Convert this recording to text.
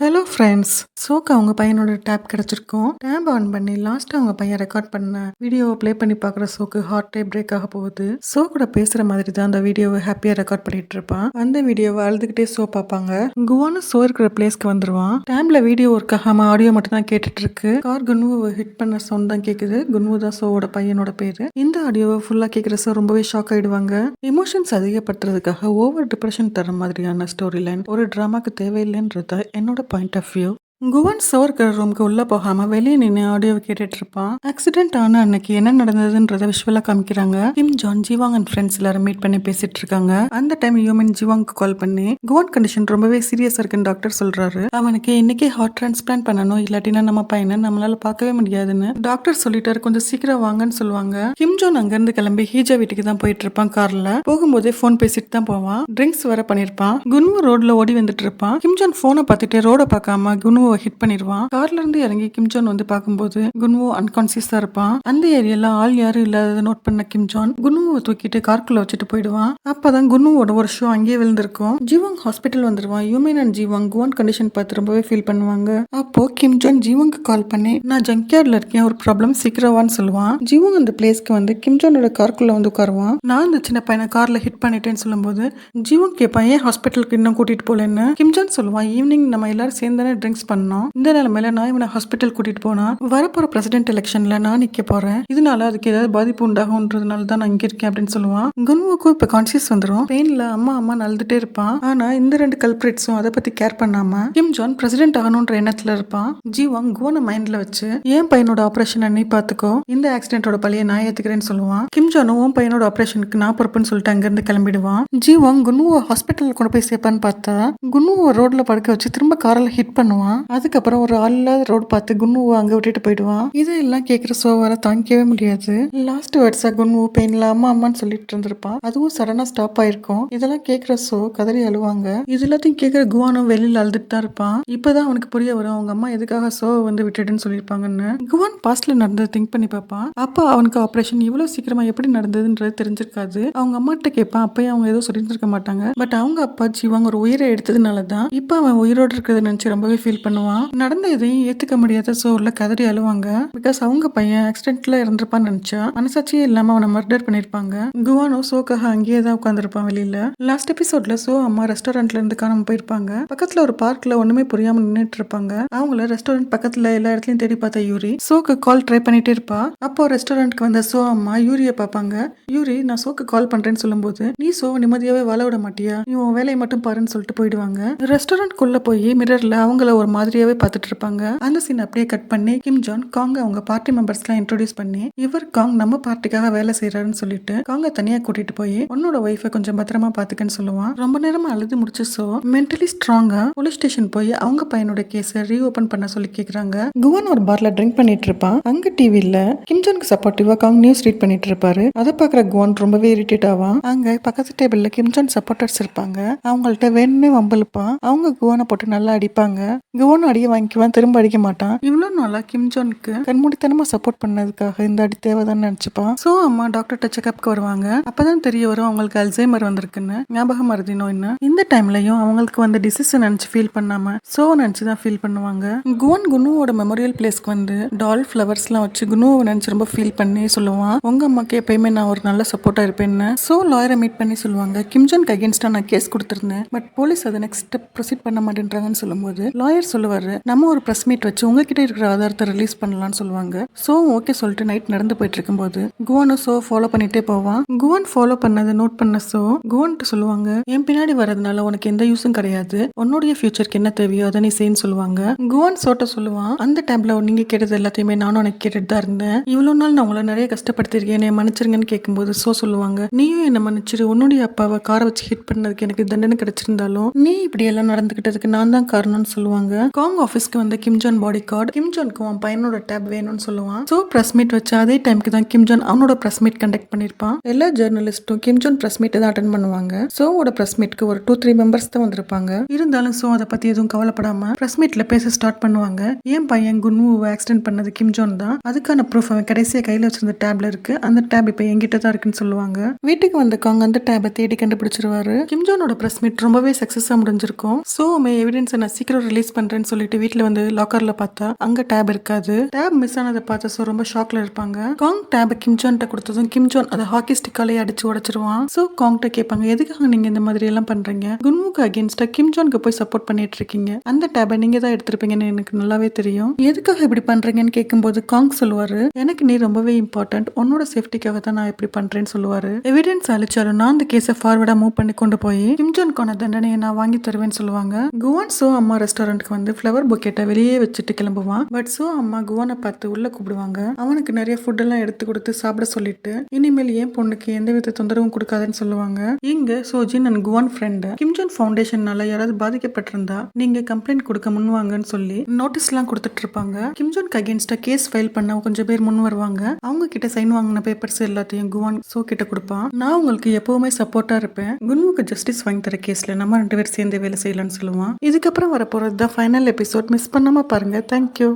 Hello friends சோக்கு அவங்க பையனோட டேப் கிடச்சிருக்கோம். டேப் ஆன் பண்ணி லாஸ்ட்டாக அவங்க பையன் ரெக்கார்ட் பண்ண வீடியோவை ப்ளே பண்ணி பார்க்குற சோக்கு ஹார்ட்டே பிரேக் ஆக போகுது. சோ கூட பேசுகிற மாதிரி தான் அந்த வீடியோவை ஹாப்பியாக ரெக்கார்ட் பண்ணிட்டு இருப்பான் அந்த வீடியோவை அழுதுகிட்டே சோ பார்ப்பாங்க. குவானு சோ இருக்கிற பிளேஸ்க்கு வந்துருவான். டேப்ல வீடியோ ஒர்க் ஆகாம ஆடியோ மட்டும் தான் கேட்டுட்டு இருக்கு. கார் குன்வுவை ஹிட் பண்ண சவுண்ட் தான் கேட்குது குன்வு தான் சோவோட பையனோட பேர். இந்த ஆடியோவை ஃபுல்லாக கேட்குற சோ ரொம்பவே ஷாக் ஆயிடுவாங்க. எமோஷன்ஸ் அதிகப்படுத்துறதுக்காக ஓவர் டிப்ரெஷன் தர மாதிரியான ஸ்டோரி லைன் ஒரு ட்ராமாக்கு தேவையில்லைன்றது என்னோட point of view. குவன் சவர்கர் ரூம்க்கு உள்ளே போகாமல் வெளியே நின்று ஆடியோ கேட்டுட்டு இருப்பான் ஆக்சிடென்ட் ஆன அன்னைக்கு என்ன நடந்ததுன்றத விஷுவலாக காமிக்கிறாங்க. Kim Jon Jiwang and friends எல்லாரும் மீட் பண்ணி பேசிட்டு இருக்காங்க. அந்த டைம் யூமின் ஜிவாங்க்கு கால் பண்ணி குவன் கண்டிஷன் ரொம்பவே சீரியஸாக இருக்குன்னு டாக்டர் சொல்றாரு. அவனுக்கு இன்னைக்கே ஹார்ட் டிரான்ஸ்பிளான்ட் பண்ணணும். இல்லாட்டினா நம்ம பையனை நம்மளால பார்க்கவே முடியாதுன்னு டாக்டர் சொல்லிட்டாரு. கொஞ்சம் சீக்கிரம் வாங்கன்னு சொல்லுவாங்க. கிம் ஜான் அங்கிருந்து கிளம்பி ஹீஜா வீட்டுக்கு தான் போயிட்டு இருப்பான் கார்ல. போகும்போதே ஃபோன் பேசிட்டு தான் போவான். ட்ரிங்க்ஸ் வேற பண்ணிருப்பான். குன்மு ரோட்ல ஓடி வந்துட்டு இருப்பான். கிம் ஜோன் போனை பார்த்துட்டு ரோட பார்க்காம குன்வுவை ஹிட் பண்ணிடுவான் கார்ல இருந்து இறங்கி கிம்ஜான் வந்து பார்க்கும்போது குன்வோ அன்கான்சியஸா இருப்பான். அந்த ஏரியால ஆள் யாரும் இல்லாத நோட் பண்ண கிம்ஜான் குன்வோவை தூக்கிட்டு கார்க்குள்ள வச்சுட்டு போயிடுவான். அப்பதான் குன்வோட ஒரு ஷோ அங்கேயே விழுந்திருக்கும். ஜீவாங் ஹாஸ்பிட்டல் வந்துருவான். Yumin and Jiwang Kwon condition பார்த்து ரொம்பவே ஃபீல் பண்ணுவாங்க. அப்போ கிம்ஜான் ஜான் கால் பண்ணி நான் ஜங்க்யார்ட்ல இருக்கேன். ஒரு ப்ராப்ளம் சீக்கிரவான்னு சொல்லுவான். ஜீவங் அந்த பிளேஸ்க்கு வந்து கிம்ஜானோட கார்க்குள்ள வந்து உட்காருவான். நான் இந்த சின்ன பையனை கார்ல ஹிட் பண்ணிட்டேன்னு சொல்லும்போது ஜீவாங் கேட்பான் ஏன் ஹாஸ்பிட்டலுக்கு இன்னும் கூட்டிட்டு போலன்னு கிம்ஜான் சொல்லுவான் ஈவினிங் நம்ம எல்லாரும் சேர்ந்தானே ட்ரிங்க்ஸ் பண்ண பண்ணோம் இந்த நிலைமையில நான் இவனை ஹாஸ்பிட்டல் கூட்டிட்டு போனா வரப்போற பிரசிடென்ட் எலெக்ஷன்ல நான் நிக்க போறேன். இதனால அதுக்கு ஏதாவது பாதிப்பு உண்டாகும்ன்றதுனால தான் நான் இங்க இருக்கேன் அப்படின்னு சொல்லுவான். குன்வுக்கும் இப்ப கான்சியஸ் வந்துரும். பெயின்ல அம்மா அம்மா நழுதுட்டே இருப்பான். ஆனா இந்த ரெண்டு கல்பிரேட்ஸும் அதை பத்தி கேர் பண்ணாம கிம் ஜான் பிரசிடென்ட் ஆகணும்ன்ற எண்ணத்துல இருப்பான். ஜீவாங் குவனை மைண்ட்ல வச்சு என் பையனோட ஆபரேஷன் நீ பாத்துக்கோ. இந்த ஆக்சிடென்ட்டோட பழைய நான் ஏத்துக்கிறேன்னு சொல்லுவான். கிம் ஜானும் உன் பையனோட ஆபரேஷனுக்கு நான் பொறுப்புன்னு சொல்லிட்டு அங்கிருந்து கிளம்பிடுவான். ஜீவாங் குன்னுவோ ஹாஸ்பிட்டல் கொண்டு போய் சேர்ப்பான்னு பார்த்தா குன்னுவோ ரோட்ல படுக்க வச்சு திரும்ப காரில் ஹிட் பண்ணுவான். அதுக்கப்புறம் ஒரு ஆள் இல்லாத ரோடு பார்த்து குன்னுவோ அங்க விட்டுட்டு போயிடுவான். இதெல்லாம் கேட்குற சோவால தாங்கிக்கவே முடியாது. லாஸ்ட் வேர்ட்ஸா குன்வு பெயின்ல அம்மா அம்மான்னு சொல்லிட்டு இருந்திருப்பான். அதுவும் சடனா ஸ்டாப் ஆயிருக்கும். இதெல்லாம் கேட்குற சோ கதறி அழுவாங்க. இது எல்லாத்தையும் கேட்குற குவானும் வெளியில் அழுதுட்டு தான் இருப்பான். இப்பதான் அவனுக்கு புரிய வரும் அவங்க அம்மா எதுக்காக சோவை வந்து விட்டுடுன்னு சொல்லியிருப்பாங்கன்னு. குவான் பாஸ்ட்ல நடந்ததை திங்க் பண்ணி பார்ப்பான். அப்போ அவனுக்கு ஆப்ரேஷன் இவ்வளவு சீக்கிரமா எப்படி நடந்ததுன்றது தெரிஞ்சிருக்காது. அவங்க அம்மாட்ட கேட்பான். அப்பயும் அவங்க ஏதோ சொல்லியிருந்திருக்க மாட்டாங்க. பட் அவங்க அப்பா ஜீவாங்க ஒரு உயிரை எடுத்ததுனால தான் இப்போ அவன் உயிரோடு இருக்கிறத நினைச்சு ரொம்பவே ஃபீல் பண்ணுவான் நடந்த இதையும் ஏத்துக்க முடியாத சோர்ல கதறி அழுவாங்க. பிகாஸ் அவங்க பையன் ஆக்சிடென்ட்ல இறந்திருப்பான்னு நினைச்சா மனசாட்சியே இல்லாம அவனை மர்டர் பண்ணிருப்பாங்க குவானோ சோக்காக அங்கேயே தான் உட்காந்துருப்பான் வெளியில. லாஸ்ட் எபிசோட்ல சோ அம்மா ரெஸ்டாரண்ட்ல இருந்து காணாம போயிருப்பாங்க. பக்கத்துல ஒரு பார்க்ல ஒண்ணுமே புரியாம நின்றுட்டு இருப்பாங்க. அவங்கள ரெஸ்டாரண்ட் பக்கத்துல எல்லா இடத்துலயும் தேடி பார்த்த யூரி சோக்கு கால் ட்ரை பண்ணிட்டே இருப்பா. அப்போ ரெஸ்டாரண்ட்க்கு வந்த சோ அம்மா யூரிய பார்ப்பாங்க. யூரி நான் சோக்கு கால் பண்றேன்னு சொல்லும்போது நீ சோ நிம்மதியாவே வாழ விட மாட்டியா? நீ உன் வேலையை மட்டும் பாருன்னு சொல்லிட்டு போயிடுவாங்க. ரெஸ்டாரண்ட் குள்ள போய் மிரர்ல அவங்கள ஒரு மாதிரியாவே பார்த்துட்டு இருப்பாங்க அந்த சீன் அப்படியே கட் பண்ணி கிம் ஜான் காங்க அவங்க பார்ட்டி மெம்பர்ஸ்லாம் இன்ட்ரோடியூஸ் பண்ணி இவர் காங் நம்ம பார்ட்டிக்காக வேலை செய்யறாருன்னு சொல்லிட்டு காங்க தனியா கூட்டிட்டு போய் உன்னோட ஒய்ஃபை கொஞ்சம் பத்திரமா பாத்துக்கன்னு சொல்லுவான். ரொம்ப நேரமா அழுது முடிச்சு சோ மென்டலி ஸ்ட்ராங்கா போலீஸ் ஸ்டேஷன் போய் அவங்க பையனோட கேஸை ரீஓபன் பண்ண சொல்லி கேக்குறாங்க. குவன் ஒரு பார்ல ட்ரிங்க் பண்ணிட்டு இருப்பான் அங்க டிவில கிம்ஜானுக்கு சப்போர்ட்டிவா காங் நியூஸ் ரீட் பண்ணிட்டு இருப்பாரு அதை பாக்குற குவான் ரொம்பவே இரிட்டேட் ஆவான். அங்க பக்கத்து டேபிள்ல கிம்ஜான் சப்போர்ட்டர்ஸ் இருப்பாங்க. அவங்கள்ட்ட வேணும்னே வம்பலுப்பான் அவங்க குவானை போட்டு நல்லா அடிப்பாங்க. குவான் குவானும் அடிய வாங்கிக்குவான் திரும்ப அடிக்க மாட்டான். இவ்வளவு நாளா கிம்ஜானுக்கு கண்மூடித்தனமா சப்போர்ட் பண்ணதுக்காக இந்த அடி தேவைதான் நினைச்சுப்பான். சோ அம்மா டாக்டர்கிட்ட செக்அப்க்கு வருவாங்க. அப்பதான் தெரிய வரும் அவங்களுக்கு அல்சைமர் வந்திருக்குன்னு. ஞாபகம் மருதி நோய்னு இந்த டைம்லயும் அவங்களுக்கு வந்த டிசீஸ் நினைச்சு ஃபீல் பண்ணாம சோ நினைச்சு தான் ஃபீல் பண்ணுவாங்க. குவன் குனுவோட மெமோரியல் பிளேஸ்க்கு வந்து டால் ஃப்ளவர்ஸ்லாம் வச்சு குனுவை நினைச்சு ரொம்ப ஃபீல் பண்ணி சொல்லுவான். உங்க அம்மாக்கு எப்பயுமே நான் ஒரு நல்ல சப்போர்ட்டா இருப்பேன்னு. சோ லாயரை மீட் பண்ணி சொல்லுவாங்க. கிம்ஜானுக்கு அகேன்ஸ்டா நான் கேஸ் கொடுத்துருந்தேன். பட் போலீஸ் அதை நெக்ஸ்ட் ஸ்டெப் ப்ரொசீட் பண்ண மாட்டேன்றாங்கன்னு சொல்லும்போது லாயர் சொல்லுவார். நம்ம ஒரு ப்ரெஸ் மீட் வச்சு உங்ககிட்ட இருக்கிற ஆதாரத்தை ரிலீஸ் பண்ணலாம்னு சொல்லுவாங்க. சோ ஓகே சொல்லிட்டு நைட் நடந்து போயிட்டு இருக்கும்போது குவனும் சோ ஃபாலோ பண்ணிட்டே போவான். குவான் ஃபாலோ பண்ணதை நோட் பண்ண சோ குவான்ட்டு சொல்லுவாங்க என் பின்னாடி வரதுனால உனக்கு எந்த யூஸும் கிடையாது. உன்னுடைய ஃபியூச்சருக்கு என்ன தேவையோ அதை நீ செய்யு சொல்லுவாங்க. குவான் சோட்ட சொல்லுவான் அந்த டைம்ல நீங்க கேட்டது எல்லாத்தையுமே நானும் உனக்கு கேட்டுட்டு தான் இருந்தேன். இவ்வளவு நாள் நான் உங்களை நிறைய கஷ்டப்படுத்திருக்கேன் என்னை மன்னிச்சிருங்கன்னு கேட்கும்போது சோ சொல்லுவாங்க நீயும் என்ன மன்னிச்சிரு. உன்னுடைய அப்பாவை காரை வச்சு ஹிட் பண்ணதுக்கு எனக்கு தண்டனை கிடைச்சிருந்தாலும் நீ இப்படி எல்லாம் நடந்துகிட்டதுக்கு நான் தான் காரணம்னு சொல்லுவாங்க. காங் ஆஃபீஸ்க்கு வந்த கிம்ஜான் பாடி கார்டு கிம்ஜானுக்கு அவன் பையனோட டேப் வேணும்னு சொல்லுவான். சோ பிரஸ் மீட் வச்சு அதே டைம்க்கு தான் கிம்ஜான் அவனோட பிரஸ் மீட் கண்டக்ட் பண்ணிருப்பான். எல்லா ஜேர்னலிஸ்ட்டும் கிம்ஜான் பிரஸ் மீட் தான் அட்டன் பண்ணுவாங்க. சோவோட பிரஸ் மீட்க்கு ஒரு டூ த்ரீ மெம்பர்ஸ் தான் வந்திருப்பாங்க. இருந்தாலும் சோ அதை பத்தி எதுவும் கவலைப்படாம பிரஸ் மீட்ல பேச ஸ்டார்ட் பண்ணுவாங்க. ஏன் பையன் குன்வுவை ஆக்சிடென்ட் பண்ணது கிம்ஜான் தான். அதுக்கான ப்ரூஃப் அவன் கடைசியா கையில வச்சிருந்த டேப்ல இருக்கு. அந்த டேப் இப்ப எங்கிட்ட தான் இருக்குன்னு சொல்லுவாங்க. வீட்டுக்கு வந்த காங் அந்த டேபை தேடி கண்டுபிடிச்சிருவாரு. கிம்ஜானோட பிரஸ் மீட் ரொம்பவே சக்சஸா முடிஞ்சிருக்கும். ஸோ மே எவிடன்ஸை நான் சீக்கிரம் ரிலீஸ் பண்றேன்னு அப்படின்னு சொல்லிட்டு வீட்டுல வந்து லாக்கர்ல பார்த்தா அங்க டேப் இருக்காது. டேப் மிஸ் ஆனதை பார்த்து சோ ரொம்ப ஷாக்ல இருப்பாங்க. காங் டேப் கிம்ஜான்ட்ட கொடுத்ததும் கிம்ஜான் அதை ஹாக்கி ஸ்டிக்காலே அடிச்சு உடைச்சிருவான். சோ காங்ட்ட கேட்பாங்க எதுக்காக நீங்க இந்த மாதிரி எல்லாம் பண்றீங்க? குன்முக்கு அகேன்ஸ்டா கிம்ஜானுக்கு போய் சப்போர்ட் பண்ணிட்டு இருக்கீங்க. அந்த டேபை நீங்க தான் எடுத்திருப்பீங்கன்னு எனக்கு நல்லாவே தெரியும். எதுக்காக இப்படி பண்றீங்கன்னு கேட்கும்போது காங் சொல்லுவாரு எனக்கு நீ ரொம்பவே இம்பார்ட்டன்ட் உன்னோட சேஃப்டிக்காக தான் நான் இப்படி பண்றேன்னு சொல்லுவாரு. எவிடன்ஸ் அழிச்சாலும் நான் அந்த கேஸை ஃபார்வர்டா மூவ் பண்ணி கொண்டு போய் கிம்ஜான்கான தண்டனையை நான் வாங்கி தருவேன்னு சொல்லுவாங்க. குவான் சோ அம்மா ரெஸ்டாரண்ட்க்கு வந்து ஃப்ளவர் பொக்கெட்டை வெளியே வச்சுட்டு கிளம்புவான். பட் சோ அம்மா குவானை பார்த்து உள்ள கூப்பிடுவாங்க. அவனுக்கு நிறைய ஃபுட் எல்லாம் எடுத்து கொடுத்து சாப்பிட சொல்லிட்டு இனிமேல் ஏன் பொண்ணுக்கு எந்த வித தொந்தரவும் கொடுக்காதுன்னு சொல்லுவாங்க. இங்க Sojin and Kwon friend Kim Jon ஃபவுண்டேஷன்னால யாராவது பாதிக்கப்பட்டிருந்தா நீங்க கம்ப்ளைண்ட் கொடுக்க முன்வாங்கன்னு சொல்லி நோட்டீஸ் எல்லாம் கொடுத்துட்டு இருப்பாங்க. கிம்ஜோனுக்கு அகேன்ஸ்டா கேஸ் ஃபைல் பண்ண கொஞ்சம் பேர் முன் வருவாங்க. அவங்க கிட்ட சைன் வாங்கின பேப்பர்ஸ் எல்லாத்தையும் குவான் சோ கிட்ட கொடுப்பான். நான் உங்களுக்கு எப்பவுமே சப்போர்ட்டா இருப்பேன். குன்முக்கு ஜஸ்டிஸ் வாங்கி தர கேஸ்ல நம்ம ரெண்டு பேர் சேர்ந்து வேலை செய்யலாம்னு சொல்லுவான். இதுக்கப்புறம் வரப்போறது தான் ஃபைனல் எபிசோட் மிஸ் பண்ணாம பாருங்க தேங்க்யூ